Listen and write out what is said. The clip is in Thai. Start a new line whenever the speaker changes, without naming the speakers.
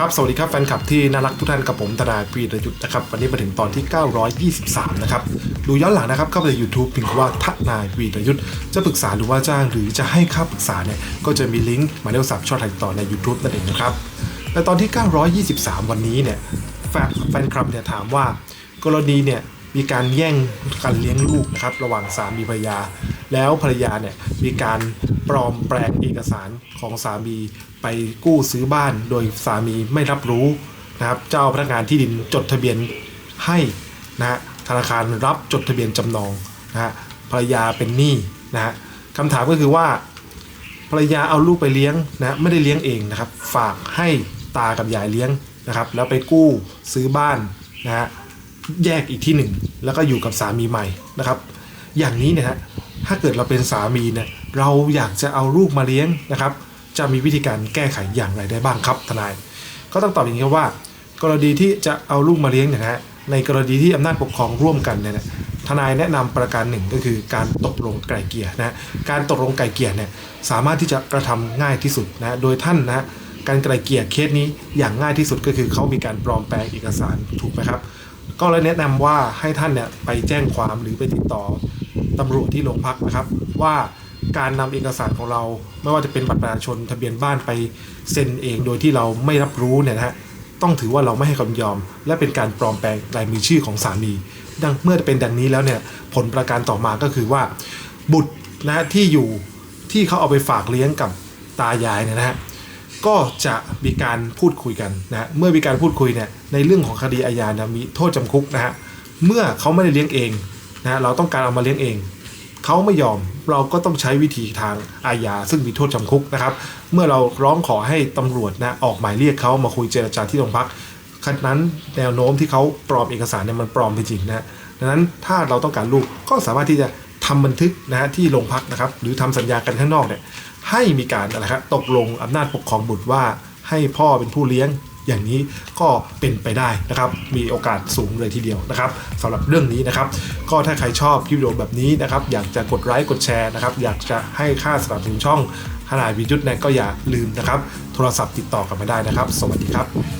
ครับ สวัสดีครับแฟนคลับที่น่ารักทุกท่านกับผมธนายปรีดยุทธ์นะครับ วันนี้มาถึงตอนที่ 923 นะครับ ดูย้อนหลังนะครับ เข้าไปใน YouTube พิมพ์ว่าทนายปรีดยุทธ์จะปรึกษาหรือว่าจ้างหรือจะให้ค่าปรึกษาเนี่ย ก็จะมีลิงก์มาเลขโทรศัพท์ช่องทางติดต่อใน YouTube นั่นเองนะครับในตอนที่ 923 วันนี้เนี่ยแฟนแฟนคลับเนี่ยถามว่ากรณีเนี่ยมีการแย่งการเลี้ยงลูกนะครับระหว่างสามีภรรยา แล้วภรรยาเนี่ยมีการปลอมแปลงเอกสารของสามีไปกู้ซื้อบ้านโดยสามีไม่รับรู้นะครับ เจ้าพนักงานที่ดินจดทะเบียนให้นะฮะธนาคารรับจดทะเบียนจำนองนะฮะภรรยาเป็นหนี้นะฮะคำถามก็คือว่าภรรยาเอาลูกไปเลี้ยงนะไม่ได้เลี้ยงเองนะครับ ฝากให้ตากับยายเลี้ยงนะครับ แล้วไปกู้ซื้อบ้านนะฮะแยกอีกที่หนึ่งแล้วก็อยู่กับสามีใหม่นะครับ อย่างนี้เนี่ยฮะ ถ้าเกิดเราเป็นสามีเนี่ยเราอยากจะเอาลูกมาเลี้ยงนะครับ จะมีวิธีการแก้ไขอย่างไรได้บ้างครับทนาย ก็ต้องตอบอย่างนี้ว่า กรณีที่จะเอาลูกมาเลี้ยงเนี่ยนะฮะในกรณีที่อำนาจปกครองร่วมกันเนี่ยทนายแนะนำประการหนึ่งก็คือการตกลงไกล่เกลี่ยนะฮะการตกลงไกล่เกลี่ยเนี่ยสามารถที่จะกระทำง่ายที่สุดนะโดยท่านนะการไกล่เกลี่ยเคสนี้อย่างง่ายที่สุดก็คือเขามีการปลอมแปลงเอกสารถูกไหมครับ ก็เลยแนะนำว่าให้ท่านเนี่ยไปแจ้งความหรือไปติดต่อ ตำรวจที่โรงพักนะครับ ว่าการนำเอกสารของเรา ไม่ว่าจะเป็นบัตรประชาชนทะเบียนบ้านไปเซ็นเองโดยที่เราไม่รับรู้เนี่ยนะฮะต้องถือว่าเราไม่ให้ความยอม และเป็นการปลอมแปลงลายมือชื่อของสามี ดังเมื่อเป็นดังนี้แล้วเนี่ยผลประการต่อมาก็คือว่า บุตรนะฮะที่อยู่ที่เขาเอาไปฝากเลี้ยงกับตายายเนี่ยนะฮะก็จะมีการพูดคุยกันนะฮะเมื่อมีการพูดคุยเนี่ยในเรื่องของคดีอาญานะมีโทษจำคุกนะฮะเมื่อเขาไม่ได้เลี้ยงเอง นะเราต้องการเอามาเลี้ยงเอง เขาไม่ยอมเราก็ต้องใช้วิธีทางอาญาซึ่งมีโทษจำคุกนะครับ เมื่อเราร้องขอให้ตำรวจนะออกหมายเรียกเขามาคุยเจรจาที่โรงพักขณะนั้นแนวโน้มที่เขาปลอมเอกสารเนี่ยมันปลอมจริงๆนะฮะดังนั้นถ้าเราต้องการลูกก็สามารถที่จะทำบันทึกนะฮะที่โรงพักนะครับ หรือทำสัญญากันข้างนอกเนี่ยให้มีการอะไรครับตกลงอำนาจปกครองบุตรว่าให้พ่อเป็นผู้เลี้ยง อย่างนี้ก็เป็นไปได้นะครับ มีโอกาสสูงเลยทีเดียวนะครับสำหรับเรื่องนี้นะครับ ก็ถ้าใครชอบคลิปวิดีโอแบบนี้นะครับ อยากจะกดไลค์กดแชร์นะครับ อยากจะให้ค่าสนับสนุนช่องขนาดวิจุทธ์เนี่ยก็อย่าลืมนะครับ โทรศัพท์ติดต่อกันมาได้นะครับ สวัสดีครับ